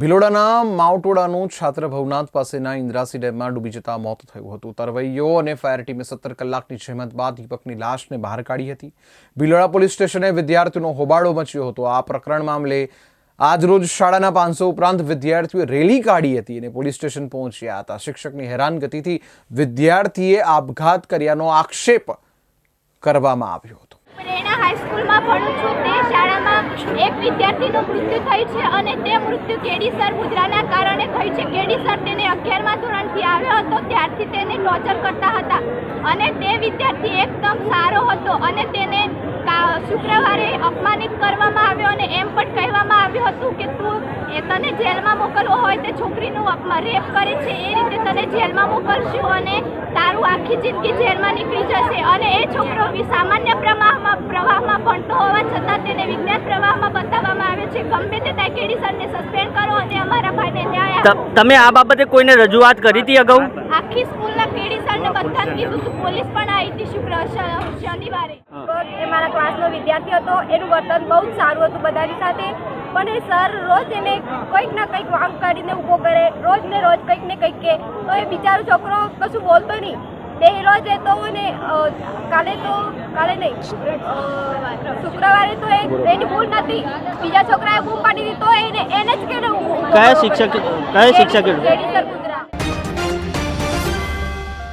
ભિલોડાના માવટોડાનું છાત્ર ભવનાથ પાસેના ઇન્દ્રાસી ડેમમાં ડૂબી જતા મોત થયું હતું. તરવૈયો અને ફાયર ટીમે સત્તર કલાકની જહેમત બાદ દીપકની લાશને બહાર કાઢી હતી. ભિલોડા પોલીસ સ્ટેશને વિદ્યાર્થીઓનો હોબાળો મચ્યો હતો. આ પ્રકરણ મામલે આજરોજ શાળાના પાંચસો ઉપરાંત વિદ્યાર્થીઓએ રેલી કાઢી હતી અને પોલીસ સ્ટેશન પહોંચ્યા હતા. શિક્ષકની હેરાનગતિથી વિદ્યાર્થીએ આપઘાત કર્યાનો આક્ષેપ કરવામાં આવ્યો હતો. વિદ્યાર્થીનું મૃત્યુ થયું છે અને તે મૃત્યુ કેડીસર મુદ્રાના કારણે થયું છે. કેડીસર તેને અગિયારમા ધોરણથી આવ્યો હતો, ત્યારથી તેને ટોર્ચર કરતા હતા અને તે વિદ્યાર્થી એકદમ સારો હતો અને તેને શુક્રવારે અપમાનિત કરવામાં આવ્યો અને એમ પણ કહેવામાં આવ્યું હતું કે, તું એ તને જેલમાં મોકલવો હોય તે છોકરીનું અપમા- રેપ કરે છે, એ રીતે તને જેલમાં મોકલશું અને તારું આખી જિંદગી જેલમાં નીકળી જશે. અને એ છોકરો સામાન્ય પ્રવાહમાં પ્રવાહમાં ભણતો હોવા છતાં તેને વિજ્ઞાન પ્રવાહમાં બતાવવામાં આવે છે ગમે સરને સસ્પેન્ડ કરો અને અમારા ભાઈને ન્યાય આપો. તમે આ બાબતે કોઈને રજૂઆત કરી હતી અગાઉ? આખી સ્કૂલના કેડી સરને બધાને કીધું હતું પોલીસ પણ આવી હતી શુક્ર શનિવારે. એ મારા ક્લાસનો વિદ્યાર્થી હતો. એનું વર્તન બહુ જ સારું હતું બધાની સાથે. પણ એ સર રોજ એને કંઈક ના કંઈક વાંક કરીને ઊભો કરે. રોજ ને રોજ કંઈક ને કંઈક કે. તો એ બિચારો છોકરો કશું બોલતો નહીં. બે રોજ તો ને કાલે તો કાલે નહીં શુક્રવારે તો એની ભૂલ નથી. બીજા છોકરાએ બૂમ પાડી દીધી તો એને એને જ કે કયા શિક્ષક કયા શિક્ષકે?